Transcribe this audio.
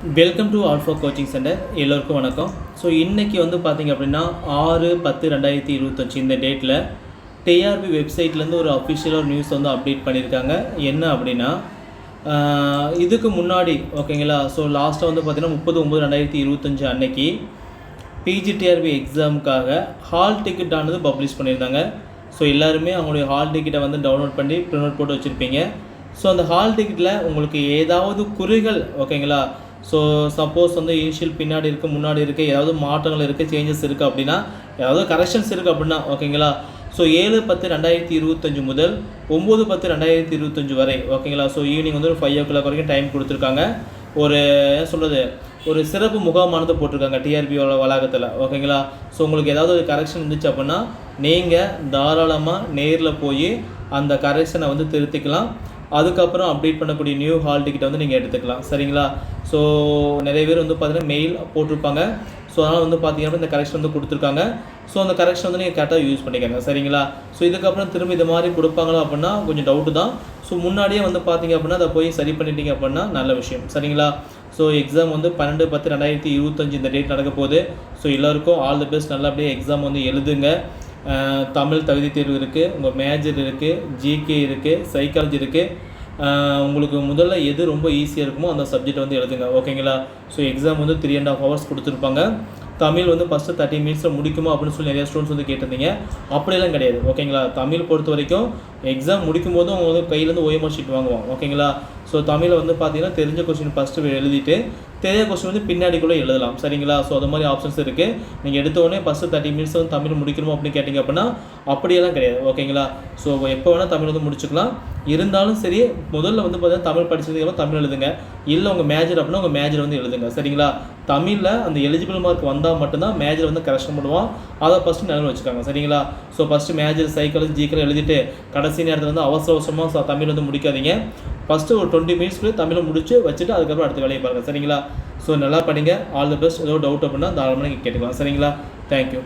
Welcome to Alpha Coaching Centre எல்லோருக்கும் வணக்கம். So இன்றைக்கி வந்து பார்த்தீங்க அப்படின்னா ஆறு பத்து ரெண்டாயிரத்தி இருபத்தஞ்சி இந்த டேட்டில் டிஆர்பி வெப்சைட்லேருந்து ஒரு அஃபிஷியலாக ஒரு நியூஸ் வந்து அப்டேட் பண்ணியிருக்காங்க என்ன அப்படின்னா இதுக்கு முன்னாடி ஓகேங்களா ஸோ லாஸ்ட்டாக வந்து பார்த்திங்கன்னா முப்பது ஒம்பது ரெண்டாயிரத்தி இருபத்தஞ்சி அன்னைக்கு பிஜிடிஆர்பி எக்ஸாமுக்காக ஹால் டிக்கெட் ஆனது பப்ளிஷ் பண்ணியிருந்தாங்க. ஸோ எல்லாருமே அவங்களுடைய ஹால் டிக்கெட்டை வந்து டவுன்லோட் பண்ணி பிரிண்ட் அவுட் போட்டு வச்சுருப்பீங்க. ஸோ அந்த ஹால் டிக்கெட்டில் உங்களுக்கு ஏதாவது குறிகள் ஓகேங்களா ஸோ சப்போஸ் வந்து இனிஷியல் பின்னாடி இருக்குது முன்னாடி இருக்குது ஏதாவது மாற்றங்கள் இருக்குது சேஞ்சஸ் இருக்குது அப்படின்னா ஏதாவது கரெக்ஷன்ஸ் இருக்குது அப்படின்னா ஓகேங்களா ஸோ ஏழு பத்து ரெண்டாயிரத்தி இருபத்தஞ்சு முதல் ஒம்பது பத்து ரெண்டாயிரத்தி இருபத்தஞ்சு வரை ஓகேங்களா ஸோ ஈவினிங் வந்து ஒரு ஃபைவ் ஓ கிளாக் வரைக்கும் டைம் கொடுத்துருக்காங்க. ஒரு என்ன சொல்கிறது ஒரு சிறப்பு முகாமானது போட்டிருக்காங்க டிஆர்பி வளாகத்தில் ஓகேங்களா ஸோ உங்களுக்கு ஏதாவது ஒரு கரெக்ஷன் இருந்துச்சு அப்படின்னா நீங்கள் தாராளமாக நேரில் போய் அந்த கரெக்ஷனை வந்து திருத்திக்கலாம். அதுக்கப்புறம் அப்டேட் பண்ணக்கூடிய நியூ ஹால் டிக்கெட் வந்து நீங்கள் எடுத்துக்கலாம். சரிங்களா? ஸோ நிறைய பேர் வந்து பார்த்தீங்கன்னா மெயில் போட்டிருப்பாங்க. ஸோ அதனால் வந்து பார்த்தீங்கன்னா இந்த கரெக்ஷன் வந்து கொடுத்துருக்காங்க. ஸோ அந்த கரெக்ஷன் வந்து நீங்கள் கரெக்டாக யூஸ் பண்ணிக்கோங்க. சரிங்களா? ஸோ இதுக்கப்புறம் திரும்ப இது மாதிரி கொடுப்பாங்களா அப்படின்னா கொஞ்சம் டவுட்டு தான். ஸோ முன்னாடியே வந்து பார்த்தீங்க அப்படின்னா அதை போய் சரி பண்ணிட்டீங்க அப்படின்னா நல்ல விஷயம். சரிங்களா? ஸோ எக்ஸாம் வந்து பன்னெண்டு பத்து ரெண்டாயிரத்தி இருபத்தஞ்சு இந்த டேட் நடக்க போகுது. ஸோ எல்லாருக்கும் ஆல் தி பெஸ்ட் நல்லா அப்படியே எக்ஸாம் வந்து எழுதுங்க. தமிழ் தகுதி தேர்வு இருக்குது உங்கள் மேஜர் இருக்குது ஜிகே இருக்குது சைக்காலஜி இருக்குது உங்களுக்கு முதல்ல எது ரொம்ப ஈஸியாக இருக்குமோ அந்த சப்ஜெக்ட் வந்து எழுதுங்க. ஓகேங்களா ஸோ எக்ஸாம் வந்து த்ரீ அண்ட் ஆஃப் ஹவர்ஸ் கொடுத்துருப்பாங்க. தமிழ் வந்து ஃபஸ்ட்டு தேர்ட்டி மினிட்ஸில் முடிக்குமா அப்படின்னு சொல்லி நிறைய ஸ்டூடெண்ட்ஸ் வந்து கேட்டிருந்தீங்க. அப்படியெல்லாம் கிடையாது. ஓகேங்களா தமிழ் பொறுத்த வரைக்கும் எக்ஸாம் முடிக்கும் போதும் அவங்க வந்து கையிலேருந்து ஓஎம்ஆர் ஷீட் வாங்குவோம் ஓகேங்களா ஸோ தமிழை வந்து பார்த்தீங்கன்னா தெரிஞ்ச கொஸ்டின் ஃபஸ்ட்டு எழுதிட்டு தெரியாத கொஸ்டின் வந்து பின்னாடிக்குள்ளே எழுதலாம். சரிங்களா? ஸோ அது மாதிரி ஆப்ஷன்ஸ் இருக்குது நீங்கள் எடுத்தோடனே ஃபஸ்ட்டு தேர்ட்டி மினிட்ஸ் வந்து தமிழ் முடிக்கணும் அப்படின்னு கேட்டிங்க அப்படின்னா அப்படியெல்லாம் கிடையாது. ஓகேங்களா ஸோ எப்போ வேணால் தமிழ் வந்து முடிச்சுக்கலாம். இருந்தாலும் சரி முதல்ல வந்து பார்த்தீங்கன்னா தமிழ் படிச்சதுக்கப்புறம் தமிழ் எழுதுங்க. இல்லை உங்கள் மேஜர் அப்படின்னா உங்கள் மேஜர் வந்து எழுதுங்க. சரிங்களா? தமிழில் அந்த எலிஜிபிள் மார்க் வந்தால் மட்டும்தான் மேஜர் வந்து கரெக்ஷன் பண்ணுவோம் அதை ஃபஸ்ட்டு நிலவு வச்சுக்காங்க. சரிங்களா? ஸோ ஃபஸ்ட்டு மேஜர் சைக்காலஜி ஜிக்கல் எழுதிட்டு கடைசி நேரத்தில் வந்து அவசர அவசரமாக தமிழ் வந்து முடிக்காதீங்க. ஃபஸ்ட்டு ஒரு டுவெண்ட்டி மினிட்ஸ்க்குள்ளே தமிழை முடிச்சு வச்சுட்டு அதுக்கப்புறம் அடுத்த வேலையை பாருங்கள் சரிங்களா? ஸோ நல்லா படிங்க. ஆல் தி பெஸ்ட் ஏதோ டவுட் அப்படின்னா தாராளமாக நீங்கள் கேட்டுக்கலாம். சரிங்களா? தேங்க்யூ